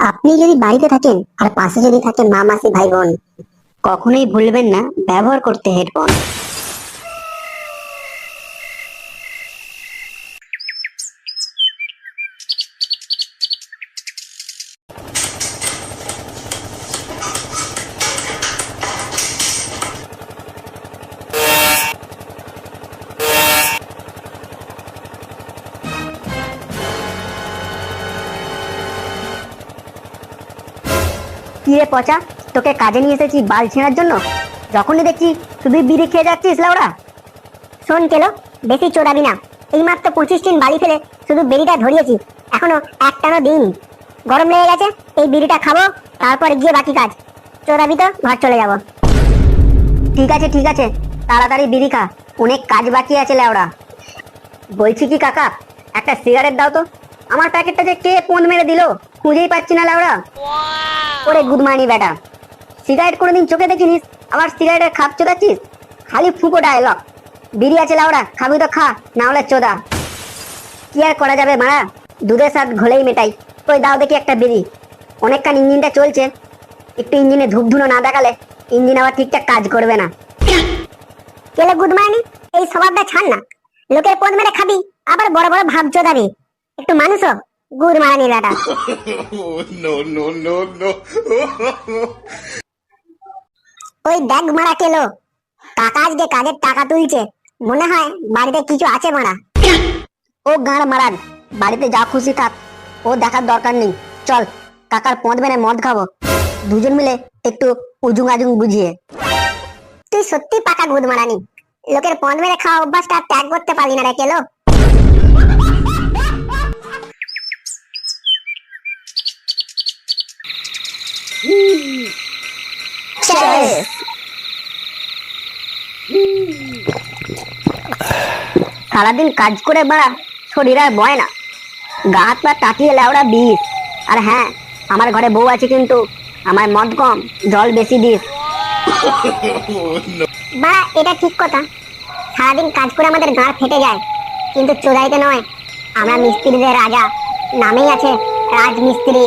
আপনি যদি বাড়িতে থাকেন, আর পাশে যদি থাকে মা, মাসি, ভাই, বোন, কখনোই ভুলবেন না। ব্যবহার করতে হেডফোন। কি রে পচা? তোকে কাজে নিয়ে এসেছি বাল ছেঁড়ার জন্য? যখনই দেখছি শুধু বিড়ি খেয়ে যাচ্ছিস, লাউড়া। শোন কেলো, বেশি চোদাবি না। এই মাত্র পঁচিশ দিন বাড়ি ফেলে শুধু বিড়িটা ধরিয়েছি। এখনও একটানো দিন গরম লেগে গেছে, এই বিড়িটা খাব, তারপর গিয়ে বাকি কাজ। চোদাবি তো, ঘর চলে যাব। ঠিক আছে ঠিক আছে, তাড়াতাড়ি বিড়ি খা। অনেক কাজ বাকি আছে লেওড়া বলছি কি কাকা, একটা সিগারেট দাও তো। আমার প্যাকেটটা যে কে পোন মেরে দিল খুঁজেই পাচ্ছি না লাউড়া ওরে গুড গুদমানি বেটা। সিগারেট কোনোদিন চোখে দেখিনিস আবার সিগারেটের খাপ চোদাচ্ছিস? খালি ফুকো ডায়লগ বিড়ি আছে লাউড়া খাবি তো খা না হলে চোদা। কি আর করা যাবে মারা? দুধের সাথ ঘোলেই মেটাই। ওই দাও দেখি একটা বিড়ি। অনেকক্ষণ ইঞ্জিনটা চলছে। একটু ইঞ্জিনে ধূপধুনো না দেখালে ইঞ্জিন আবার ঠিকঠাক কাজ করবে না। কেলে গুদমানি এই স্বভাবটা ছাড় না। লোকের পদ মেরে খাবি আবার বড় বড় ভাব চোদাবি। একটু মানুষ গুড় মারা নিলাটা. ওই ব্যাগ মারা কেলো। কাকা আজকে কাজের টাকা তুলছে। মনে হয় বাড়িতে কিছু আছে মারা। ও গাঁড় মারান বাড়িতে যা খুশি থাক। ও দেখার দরকার নেই। চল কাকার পদ মেনে মদ খাব। দুজন মিলে একটু উজুং আজুং বুঝিয়ে। তুই সত্যি পাকা গুদ মারানি। লোকের পদ মেরে খাওয়া অভ্যাসটা ত্যাগ করতে পারলি না রে কেলো। সারাদিন কাজ করে বাড়া, শরীর আর বয় না। গা হাত পা টাটিয়ে লেওড়া বিষ আর হ্যাঁ আমার ঘরে বউ আছে কিন্তু, আমার মদ কম, জল বেশি দিস। বা এটা ঠিক কথা। সারাদিন কাজ করে আমাদের গাঁ ফেটে যায়, কিন্তু চোদাইতে নয়। আমরা মিস্ত্রিদের রাজা, নামেই আছে রাজমিস্ত্রি।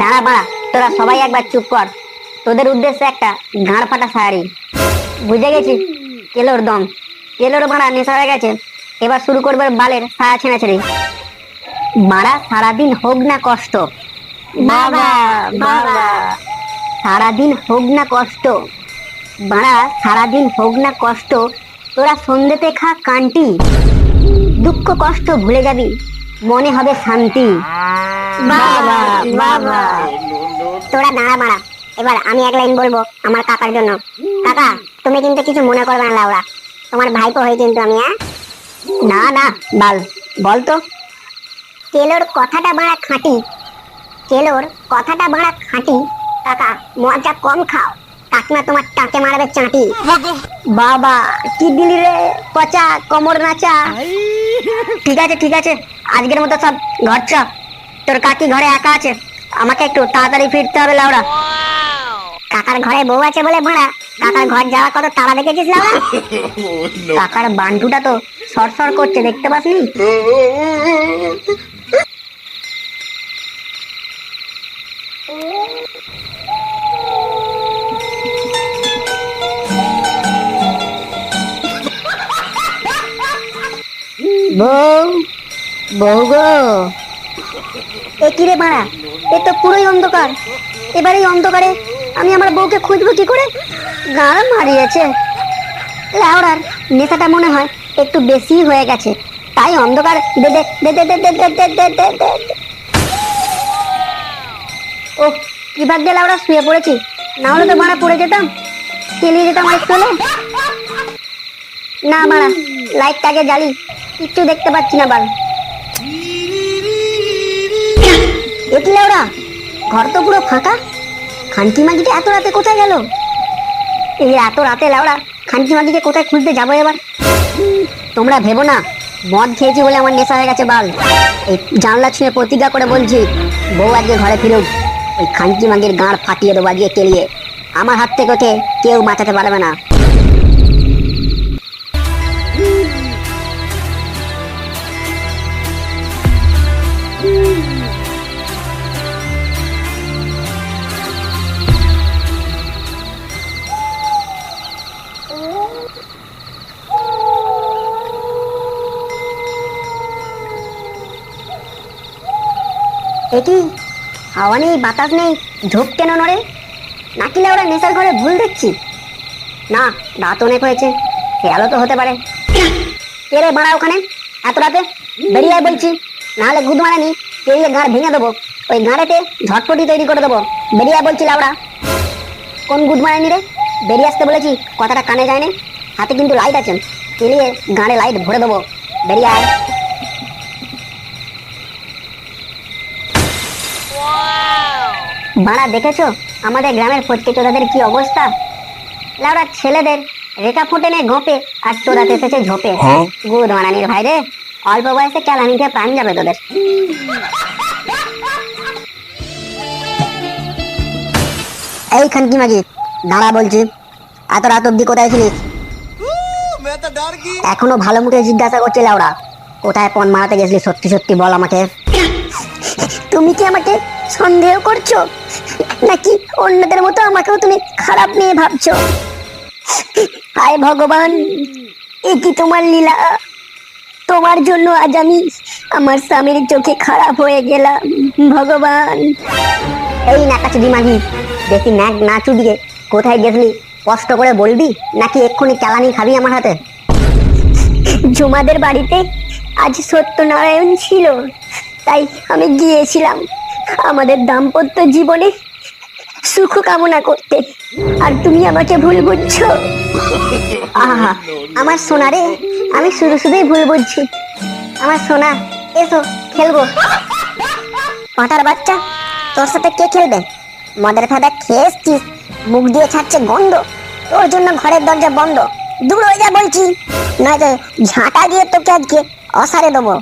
দাঁড়া বাড়া তোরা সবাই একবার চুপ কর। তোদের উদ্দেশ্যে একটা গাঁড় ফাটা সারি বুঝে গেছি কেলোর দম। কেলোর বাড়া নেশা হয়ে গেছে। এবার শুরু করবে বালের সারা ছেঁড়াছেড়ি। মারা সারাদিন হোক না কষ্ট। বাবা বাবা। সারাদিন হোক না কষ্ট। বাড়া সারাদিন হোক না কষ্ট। তোরা সন্ধ্যেতে খা কান্টি দুঃখ কষ্ট ভুলে যাবি। মনে হবে শান্তি। বাবা। বাবা। তোরা দাঁড়া মারা এবার আমি এক লাইন বলব আমার কাকার জন্য। কাকা তুমি কিন্তু কিছু মনে করবে না লাউড়া তোমার ভাইপো হয়ে কিন্তু আমি হ্যাঁ না না বাল বল তো। কেলোর কথাটা বাড়া খাঁটি। কেলোর কথাটা বাড়া খাঁটি। কাকা মজা কম খাও। কাকিমা তোমার টাকে মারবে চাঁটি। বাবা কি দিলি রে? পচা কোমর নাচা। ঠিক আছে ঠিক আছে। আজকের মতো সব ঘর চ। তোর কাকি ঘরে একা আছে। আমাকে একটু তাড়াতাড়ি ফিরতে হবে লাউড়া কাকার ঘরে বউ আছে বলে ভাড়া। কাকার ঘর যাওয়া কত তাড়া দেখেছিস লাউড়া. কাকার বান্টুটা তো সরসর করছে দেখতে পাসনি? বউ বউ গো। এ কি রে মারা এ তো পুরোই অন্ধকার এবার এই অন্ধকারে আমি আমার বউকে খুঁজবো কি করে গাড় মারিয়েছে লাউড়ার নেশাটা মনে হয় একটু বেশি হয়ে গেছে তাই অন্ধকার দে দে দে দে দে দে দে দে। ও কি ভাগ্যে লাউড়া শুয়ে পড়েছি না হলে তো মারা পড়ে যেতাম কেলিয়ে যেতাম আর হলে। না মারা লাইটটাকে জ্বালি কিচ্ছু দেখতে পাচ্ছি না বাল দেখলে ওরা ঘর তো পুরো ফাঁকা। খানকি মাগিটা এত রাতে কোথায় গেল? এই এত রাতে লাউড়া খানকি মাগিকে কোথায় খুঁজতে যাব এবার? তোমরা ভেবো না, মদ খেয়েছি বলে আমার নেশা হয়ে গেছে বাল। এই জানলা ছুঁয়ে প্রতিজ্ঞা করে বলছি, বউ আজকে ঘরে ফিরুক, ওই খানকি মাগির গাঁড় ফাটিয়ে দেবো আজকে কেলিয়ে। আমার হাত থেকে ওকে কেউ বাঁচাতে পারবে না। এ কি হাওয়া নেই, বাতাস নেই, ঝোপ কেন নড়ে? নাকি ওরা নেশার ঘরে ভুল দেখছি। না রাত অনেক হয়েছে, খেয়ালও তো হতে পারে। কে রে বাড়া ওখানে? এত রাতে? বেরিয়ে বলছি। নাহলে গুদ মারানি পেরিয়ে গাঁড় ভেঙে দেবো। ওই গাঁড়েতে ঝটপটি তৈরি করে দেবো। বেরিয়ে বলছি লাউড়া কোন গুদ মারানি রে? বেরিয়ে আসতে বলেছি, কথাটা কানে যায়নি। হাতে কিন্তু লাইট আছে। পেরিয়ে গাঁড়ে লাইট ভরে দেবো। বেরিয়ে আয়। বাড়া দেখেছ? আমাদের গ্রামের ফটকে চোদাদের কি অবস্থা? লাউড়া ছেলেদের রেখা ফুটে নেই ঘোপে আর চোদাতে এসেছে ঝোপে। গুদ মারানির ভাই রে অল্প বয়সে চালানি খেয়ে প্রাণ যাবে তোদের। এই খানকি মাগি দাঁড়া বলছি। এত রাত অব্দি কোথায় ছিলিস এখনও ভালো মুখে জিজ্ঞাসা করছে লাউড়া কোথায় পণ মারাতে গেছিলি? সত্যি সত্যি বল আমাকে। তুমি কি আমাকে সন্দেহ করছ? নাকি অন্যদের মতো আমাকেও তুমি খারাপ নিয়ে ভাবছ? হায় ভগবান, এ কি তোমার লীলা? তোমার জন্য আজ আমি আমার স্বামীর চোখে খারাপ হয়ে গেলাম, ভগবান। এই নাকাচুদি মাঝি বেশি ন্যাক না চুদিয়ে কোথায় গেছলি? কষ্ট করে বলবি? নাকি এক্ষুনি চালানি খাবি আমার হাতে? ঝুমাদের বাড়িতে আজ সত্যনারায়ণ ছিল। তাই আমি গিয়েছিলাম। আমাদের দাম্পত্য জীবনে সুখ কামনা করতে। আর তুমি আমাকে ভুল বুঝছ? আহা, আমার সোনা রে, আমি শুধু শুধুই ভুল বুঝছি। আমার সোনা, এসো, খেলব। পাটার বাচ্চা, তোর সাথে কে খেলবে? মদের ফাদা খেয়ে এসছিস মুখ দিয়ে ছাড়ছে গন্ধ। তোর জন্য ঘরের দরজা বন্ধ। দূর হয়ে যা বলছি। নয়তো ঝাঁটা দিয়ে তোকে আজকে অসারে দেবো।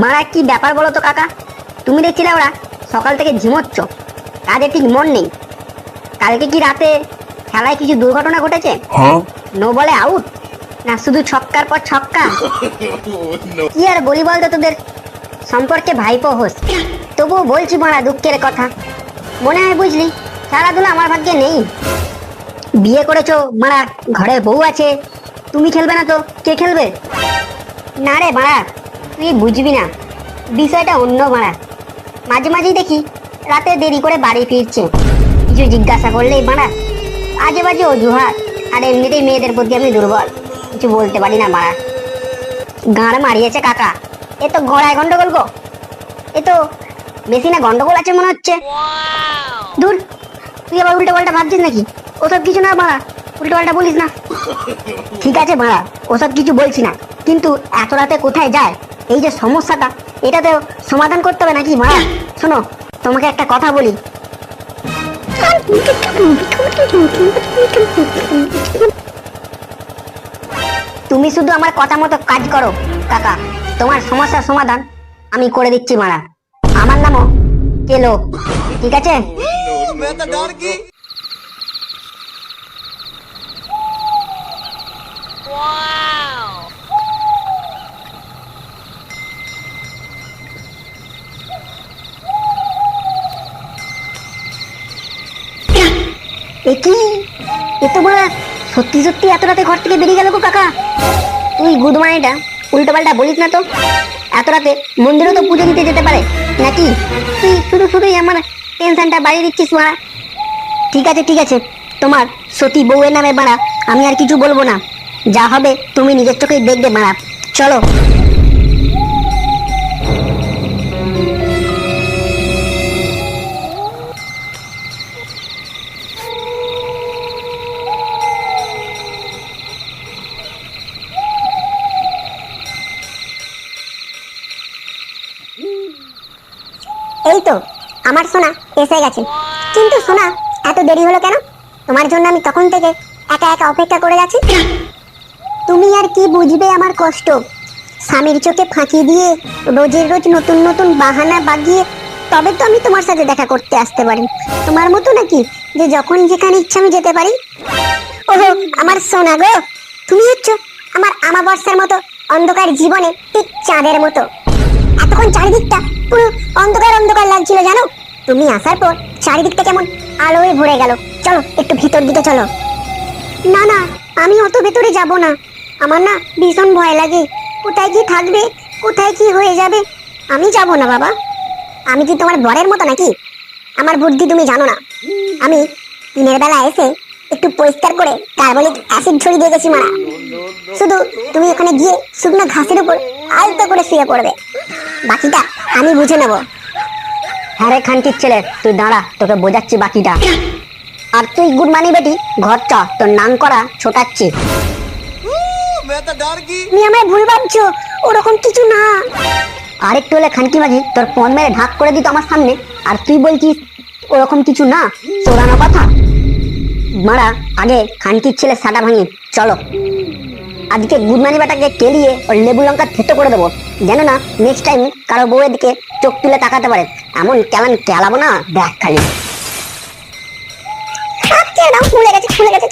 মারা কি ব্যাপার বলো তো কাকা? তুমি দেখছিলে ওরা সকাল থেকে ঝিমোচ্ছ। কাজে ঠিক মন নেই। কালকে কি রাতে খেলায় কিছু দুর্ঘটনা ঘটেছে? নো বলে আউট না শুধু ছক্কার পর ছক্কা? কি আর বলি বলতো তোদের? সম্পর্কে ভাইপো হোস। তবুও বলছি মারা দুঃখের কথা। মনে হয় বুঝলি খেলাধুলা আমার ভাগ্যে নেই। বিয়ে করেছ মারা ঘরে বউ আছে। তুমি খেলবে না তো? কে খেলবে? না রে মারা। তুই বুঝবি না। বিষয়টা অন্য মারা মাঝে মাঝেই দেখি রাতে দেরি করে বাড়ি ফিরছে। কিছু জিজ্ঞাসা করলেই মারা আজে বাজে অজুহাত। আর এমনিতেই মেয়েদের প্রতি আমি দুর্বল। কিছু বলতে পারি না মারা গাঁড় মারিয়েছে কাকা। এ তো ঘোড়ায় গন্ডগোল গো। এ তো বেশি না গন্ডগোল আছে মনে হচ্ছে। দূর তুই আবার উল্টো পাল্টা ভাবছিস নাকি? ওসব কিছু না মারা উল্টো পাল্টা বলিস না। ঠিক আছে মারা ওসব কিছু বলছি না। কিন্তু এত রাতে কোথায় যায়? এই যে সমস্যাটা এটা তো সমাধান করতে হবে নাকি মারা শোনো তোমাকে একটা কথা বলি। তুমি শুধু আমার কথা মতো কাজ করো কাকা। তোমার সমস্যার সমাধান আমি করে দিচ্ছি মারা। আমার নামও কেলো ঠিক আছে? No, এ কি এ তো মারা সত্যি সত্যি এত রাতে ঘর থেকে বেরিয়ে গেল গো কাকা। তুই গুদমানিটা উল্টো পাল্টা বলিস না তো। এত রাতে মন্দিরেও তো পুজো দিতে যেতে পারে, নাকি? তুই শুধু শুধুই আমার টেনশনটা বাড়িয়ে দিচ্ছিস মারা ঠিক আছে ঠিক আছে। তোমার সতী বউয়ের নামে বাড়া, আমি আর কিছু বলব না। যা হবে তুমি নিজের চোখেই দেখবে মারা চলো। আমার সোনা এসে গেছে। কিন্তু সোনা, এত দেরি হলো কেন? তোমার জন্য আমি তখন থেকে একা একা অপেক্ষা করে যাচ্ছি তুমি আর কি বুঝবে আমার কষ্ট? স্বামীর চোখে ফাঁকি দিয়ে রোজের রোজ নতুন নতুন বাহানা বাগিয়ে তবে তো আমি তোমার সাথে দেখা করতে আসতে পারি। তোমার মতো নাকি যে যখন যেখানে ইচ্ছা আমি যেতে পারি। ওহো, আমার সোনা গো, তুমি হচ্ছ আমার আমাবস্যার মতো অন্ধকার জীবনে ঠিক চাঁদের মতো। এতক্ষণ চারিদিকটা পুরো অন্ধকার অন্ধকার লাগছিল, জানো? তুমি আসার পর চারিদিকটা কেমন আলোয় ভরে গেল। চলো, একটু ভিতর দিকে চলো। না না, আমি অত ভেতরে যাব না। আমার না ভীষণ ভয় লাগে। কোথায় কি থাকবে, কোথায় কি হয়ে যাবে, আমি যাব না বাবা। আমি কি তোমার বরের মতো নাকি? আমার বুদ্ধি তুমি জানো না। আমি দিনের বেলা এসে একটু পরিষ্কার করে কার্বলিক অ্যাসিড ছড়িয়ে দিয়ে গেছি, মারা। শুধু তুমি ওখানে গিয়ে শুকনো ঘাসের উপর আলতো করে শুয়ে পড়বে। বাকিটা আমি বুঝে নেব। হ্যাঁ রে খানটির ছেলে, তুই দাঁড়া, তোকে বোঝাচ্ছি বাকিটা। আর তুই গুডমানি বেটি ঘর চ তোর নাম করা ছোটাচ্ছি। তুমি আমায় ভুল ভাবছ, ওরকম কিছু না। আরেকটু হলে খানকি মাঝি, তোর পন মেরে ঢাক করে দিত আমার সামনে, আর তুই বলছিস ওরকম কিছু না, চোরানো কথা। মারা, আগে খানকির ছেলে সাদা ভাঙি, চলো। আজকে গুদমানি বাটাকে কেলিয়ে ওর লেবু লঙ্কা থেতো করে দেবো। যেন না নেক্সট টাইম কারও বউয়ের দিকে চোখ তুলে তাকাতে পারে। এমন কেমন কেলাবো না? দেখ খালি। গেছে, ভুলে গেছে